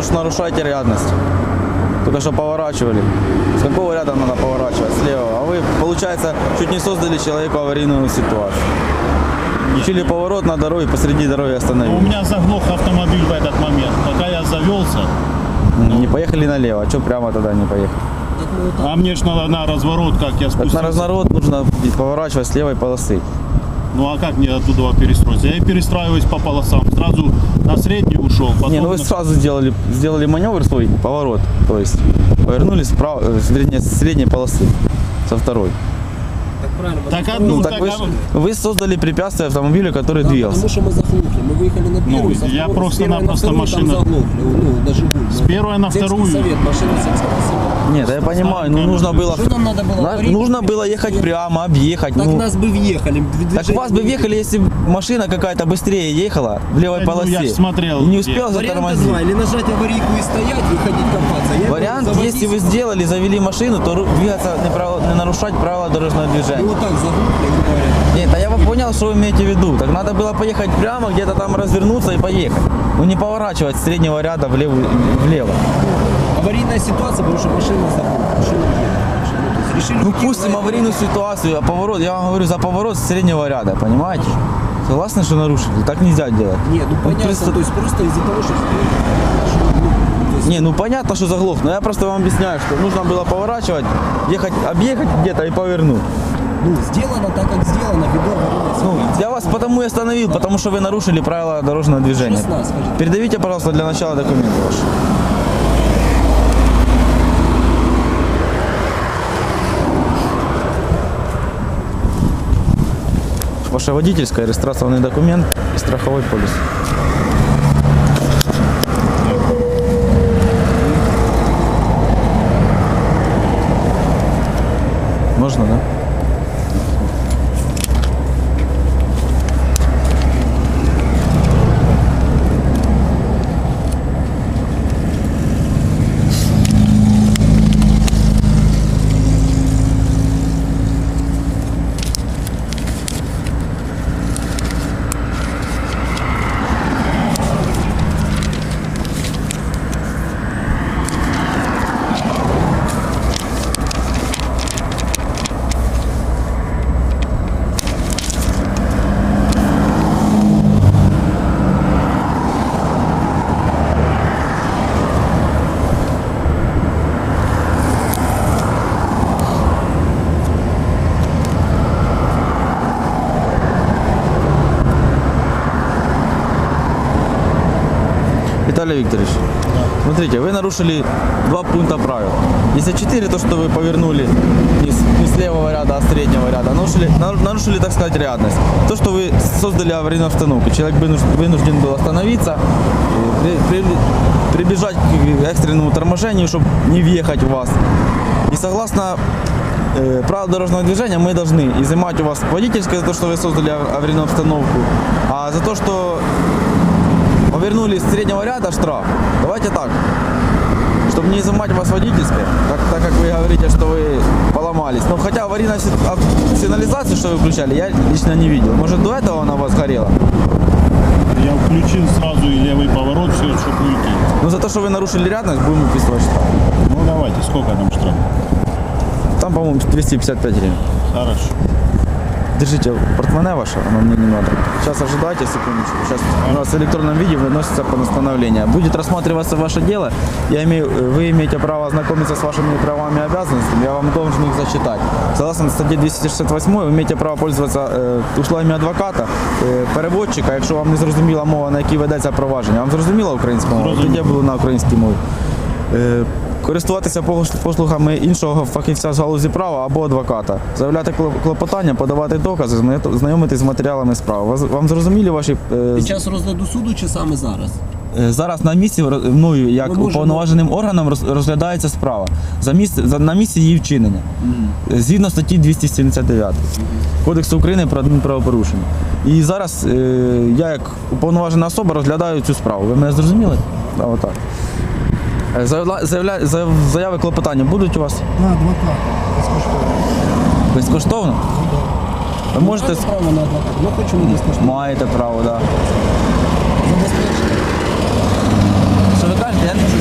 то, что нарушаете рядность. Только что поворачивали. С какого ряда надо поворачивать? С левого. А вы, получается, чуть не создали человеку аварийную ситуацию. Включили поворот на дороге, посреди дороги У остановили. меня заглох автомобиль в этот момент. Пока я завелся, Не поехали налево, а что прямо тогда не поехали? а мне ж надо на разворот, как я Так на спустился. разнород нужно поворачивать с левой полосы. Ну а как мне оттуда перестроиться? Я перестраиваюсь по полосам. Сразу на средний ушел, потом Не, ну вы на- сразу сделали, сделали маневр свой, поворот, то есть повернулись вправо, э, вернее, с средней полосы, со второй. Так правильно. Так Ну, так так вы, а вы создали препятствие автомобилю, который Да, двигался. Потому что мы заглохли. Мы выехали на первую, Ну, со я второй- просто с первой на напросто вторую машина- заглохли, ну, на Жигуль. С первой на вторую. совет, машина. Нет, да я понимаю, ну нужно было, Что нам надо было на- нужно было ехать прямо, объехать. Так ну. нас бы въехали. Так вас бы въехали, если б машина какая-то быстрее ехала в левой ну, полосе. я ж смотрел, И не успел Варианта затормозить. два. Или нажать аварийку и стоять, выходить копаться. Я Вариант, говорю, если вы сделали, завели машину, то ру- двигаться, не, право- не нарушать правила дорожного Ну движения. вот так говоря. Нет, а я бы понял, что вы имеете в виду. Так надо было поехать прямо, где-то там развернуться и поехать. Ну не поворачивать с среднего ряда влево. влево. Аварийная ситуация, потому что машина въехала. Ну, Ну пустим аварийную ситуацию, а поворот, я вам говорю, за поворот среднего ряда, понимаете? Согласны, что нарушили? Так нельзя делать. Нет, ну понятно, просто- то есть просто из-за того, что... Не, ну понятно, что заглох, но я просто вам объясняю, что нужно было поворачивать, ехать, объехать где-то и повернуть. Ну, сделано так, как сделано, аварийной Ну, я вас потому и остановил, потому что вы нарушили правила дорожного движения. Честно, скажите. Передавите, пожалуйста, для начала документы ваши. Ваша водительская, регистрационный документ и страховой полис. Можно, да? Виталий Викторович, смотрите, вы нарушили два пункта правил. Если 4, то что вы повернули не с, не с левого ряда, а с среднего ряда. Нарушили, нар- нарушили, так сказать, рядность. То, что вы создали аварийную остановку. Человек вынуж- вынужден был остановиться, э, при- при- прибежать к экстренному торможению, чтобы не въехать в вас. И согласно э, правил дорожного движения мы должны изымать у вас водительское за то, что вы создали ав- аварийную обстановку, а за то, что повернули с среднего ряда штраф. Давайте так, чтобы не изымать вас водительское, так, так как вы говорите, что вы поломались. Но хотя аварийная а- сигнализацию, что вы включали, я лично не видел. Может до этого она у вас горела? я включил сразу и левый поворот, все, чтобы уйти. Но за то, что вы нарушили рядность, будем выписывать штраф. Ну давайте, сколько там штраф? Там, по-моему, 255 гривен. Хорошо. Держите портмоне ваше, оно мне не надо. Сейчас ожидайте секундочку. Сейчас у нас в электронном виде выносится постановление. Будет рассматриваться ваше дело. Я имею, вы имеете право ознакомиться с вашими правами и обязанностями. Я вам должен их зачитать. Согласно статье 268 ви маєте право пользуватися е, услугами адвоката, е, переводчика, якщо вам не зрозуміла мова, на якій ведеться провадження. Вам зрозуміла українська мова? Зрозуміло. Тоді було на українській мові. Е, Користуватися послугами іншого фахівця з галузі права або адвоката, заявляти клопотання, подавати докази, зна- знайомитись з матеріалами справи. Вам зрозуміли ваші е, Під час розгляду суду чи саме зараз? е, зараз на місці мною, як уповноваженим органом, розглядається справа за місце за на місці її вчинення Е, згідно статті 279 Кодексу України про адмінправопорушення. І зараз е, я як уповноважена особа розглядаю цю справу. Ви мене зрозуміли? Да, отак. Е, Заявля, заявля, заяв- заяви клопотання будуть у вас На адвоката безкоштовно. безкоштовно? Ви можете Маєте право на адвоката? Ну, хочемо безкоштовно. маєте право, так. Да. Забезпечити. Що ви кажете? Я не чую.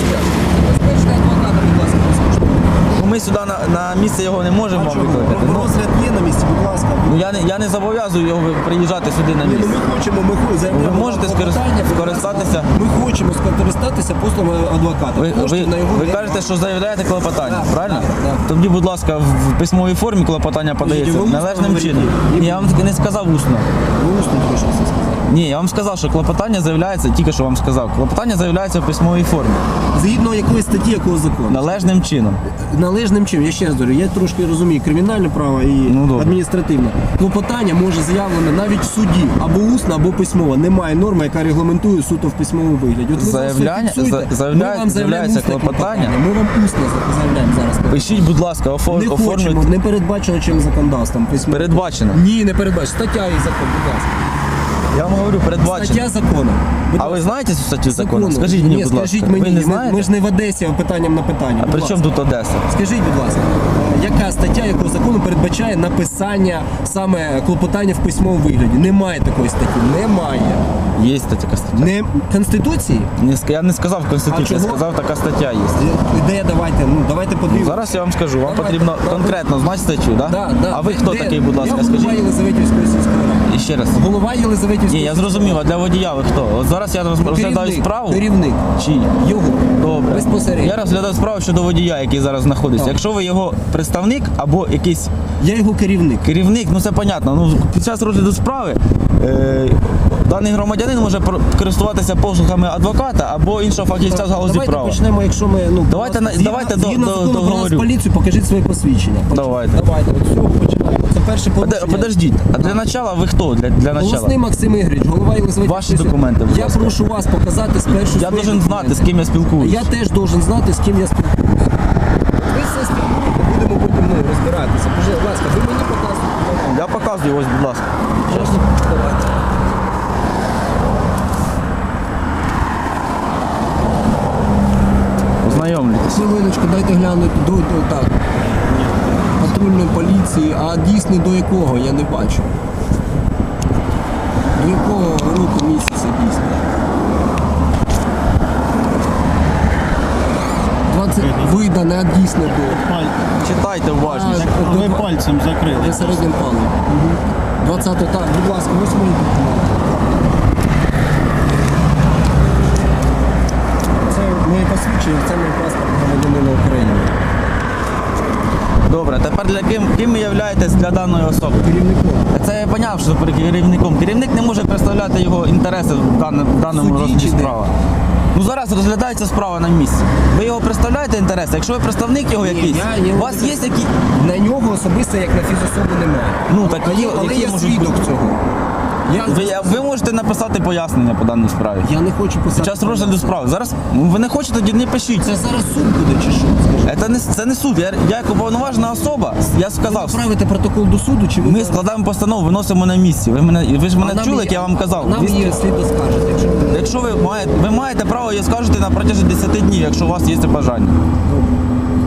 На місце його не можемо вам викликати. Ну, розгляд є на місці, будь ласка. ну, я, не, я не зобов'язую його приїжджати сюди на Ні, ну місце. ми хочемо, ми хо- заявляємо Ви можете вам скорист- клопотання, будь ласка. скористатися? Ми хочемо скористатися послугами адвоката. Ви, Коштів ви, на його ви кажете, що заявляєте клопотання, Так, правильно? так, так. Тоді, будь ласка, в письмовій формі клопотання подається ви усно належним чином. Ні, я вам не сказав усно. Ви усно це сказали. Ні, я вам сказав, що клопотання заявляється, тільки що вам сказав. Клопотання заявляється в письмовій формі. Згідно якої статті, якого закону? Належним чином. Належним чином, я ще раз говорю, я трошки розумію кримінальне право і Ну, добре. адміністративне. Клопотання може заявлено навіть в суді або усно, або письмово. Немає норми, яка регламентує суто в письмовому вигляді. От ви зараз Заявляння- фіксуєте, за- ми вам заявляємо заявляється усне клопотання. Ми вам усно заявляємо зараз. Пишіть, будь ласка, офо- Не оформлюйте. хочемо, не передбачено чим законодавством. Письмо. Передбачено. Ні, не передбачено. Стаття і закон, будь ласка. Я вам говорю, передбачено. Стаття закону. Будь А ви ласка. знаєте цю статтю закону? Скажіть мені, Ні, будь ласка. скажіть мені, ви не ми- знаєте? Ми, ж не в Одесі, а питанням на питання. А Будь при ласка. чому тут Одеса? Скажіть, будь ласка, е, яка стаття якого закону передбачає написання саме клопотання в письмовому вигляді? Немає такої статті. Немає. Є та така стаття. Не Конституції? Не ск- Я не сказав в Конституції, я чого? сказав, така стаття є. Де давайте? Ну давайте подивимося. Зараз я вам скажу, вам Давайте, потрібно давайте. конкретно знати статтю, да? Да, да. А ви хто де? такий, будь ласка, я голова скажіть? Єлизаветівської сільської ради. Ще раз. Голова Єлизаветівського. Ні, я зрозумів, а для водія ви хто? От зараз я розглядаю Керівник, справу. Керівник. Чий? Його. Добре. Безпосередньо. Я розглядаю справу щодо водія, який зараз знаходиться. Так. Якщо ви його представник або якийсь Я його керівник. керівник, ну це понятно. Ну під час розгляду справи е, даний громадянин може користуватися послугами адвоката або іншого фахівця з галузі Давайте права. почнемо, якщо ми ну Давайте на- давайте до- до- договорю. поліцію, покажіть своє посвідчення. Давайте. Давайте, от цього починаємо. Це перше порушення. Подождіть, а для начала ви хто? Для, для начала? Голосний Максим Ігоріч, голова Єлизаветівської Ваші документи, будь Я ласка. прошу вас показати спершу Я свої должен знати, документи. з ким я спілкуюся. Я теж должен знати, з ким я спілкуюся. Ви все спілкуєте, будемо потім ну, розбиратися. Будь ласка, ви мені показуєте. Я показую ось, будь ласка. Давайте. Хвилиночку, дайте глянути до, до так. Патрульної поліції, а дійсний до якого я не бачу. До якого року місяця дійсний? 20 видане, а дійсне до. Паль- Читайте уважніше. А, Ви пальцем закрили. Для середнім палом. 20 так, будь ласка, ось мої документи. Це моє посвідчення, це мій паспорт громадянина України. Добре, тепер для ким, ким ви являєтесь для даної особи? Керівником. Це я зрозумів, що керівником. Керівник не може представляти його інтереси в даному, в даному розгляді справи. Ну зараз розглядається справа на місці. Ви його представляєте інтереси? Якщо ви представник його Ні, якийсь, я- я у вас є які. На нього особисто як на фізособу немає. Ну, так але, які- але які можуть свідок цього. Я, Ви, ви можете написати пояснення по даній справі. я не хочу писати. Під час розгляду справи. Зараз ви не хочете, тоді не пишіть. Це зараз суд буде чи що? Скажіть. Це не, це не суд. Я, я як уповноважена особа, я сказав, Направите протокол до суду чи ви ми складаємо постанову, виносимо на місці. Ви мене, ви ж А мене нам чули, є- як я вам казав. Нам Ви- її слід оскаржити, якщо ви Якщо ви маєте, ви маєте право її скажете на протязі 10 днів, якщо у вас є це бажання.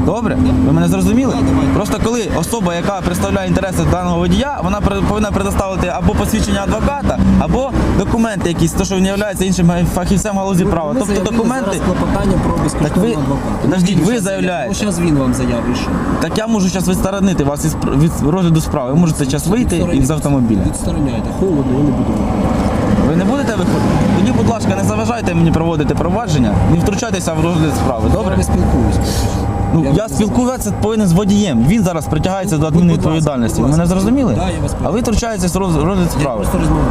Добре? Ви мене зрозуміли? Просто коли особа, яка представляє інтереси даного водія, вона повинна предоставити або посвідчення адвоката, або документи якісь, то що він є іншим фахівцем галузі права. Тобто документи. клопотання про безкоштовного адвоката. Подождіть, ви заявляєте. Зараз він вам заявив, що? Так я можу зараз відсторонити вас із від розгляду справи. Ви можете зараз вийти із автомобіля. Відстороняйте. Холодно, я не буду. Ви не будете виходити? Тоді, будь ласка, не заважайте мені проводити провадження, не втручайтеся в розгляд справи. Я Добре? не спілкуюсь. Ну, Я спілкуватися повинен з водієм. Він зараз притягається до адмінної відповідальності. Ви мене зрозуміли? Да, я вас а ви втручаєтесь в роз- розгляд Я справи. просто розмовляю.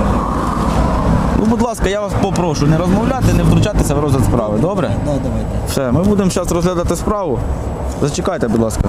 Ну, будь ласка, я вас попрошу не розмовляти, не втручатися в розгляд справи. Добре? Да, давайте. Все, ми будемо зараз розглядати справу. Зачекайте, будь ласка.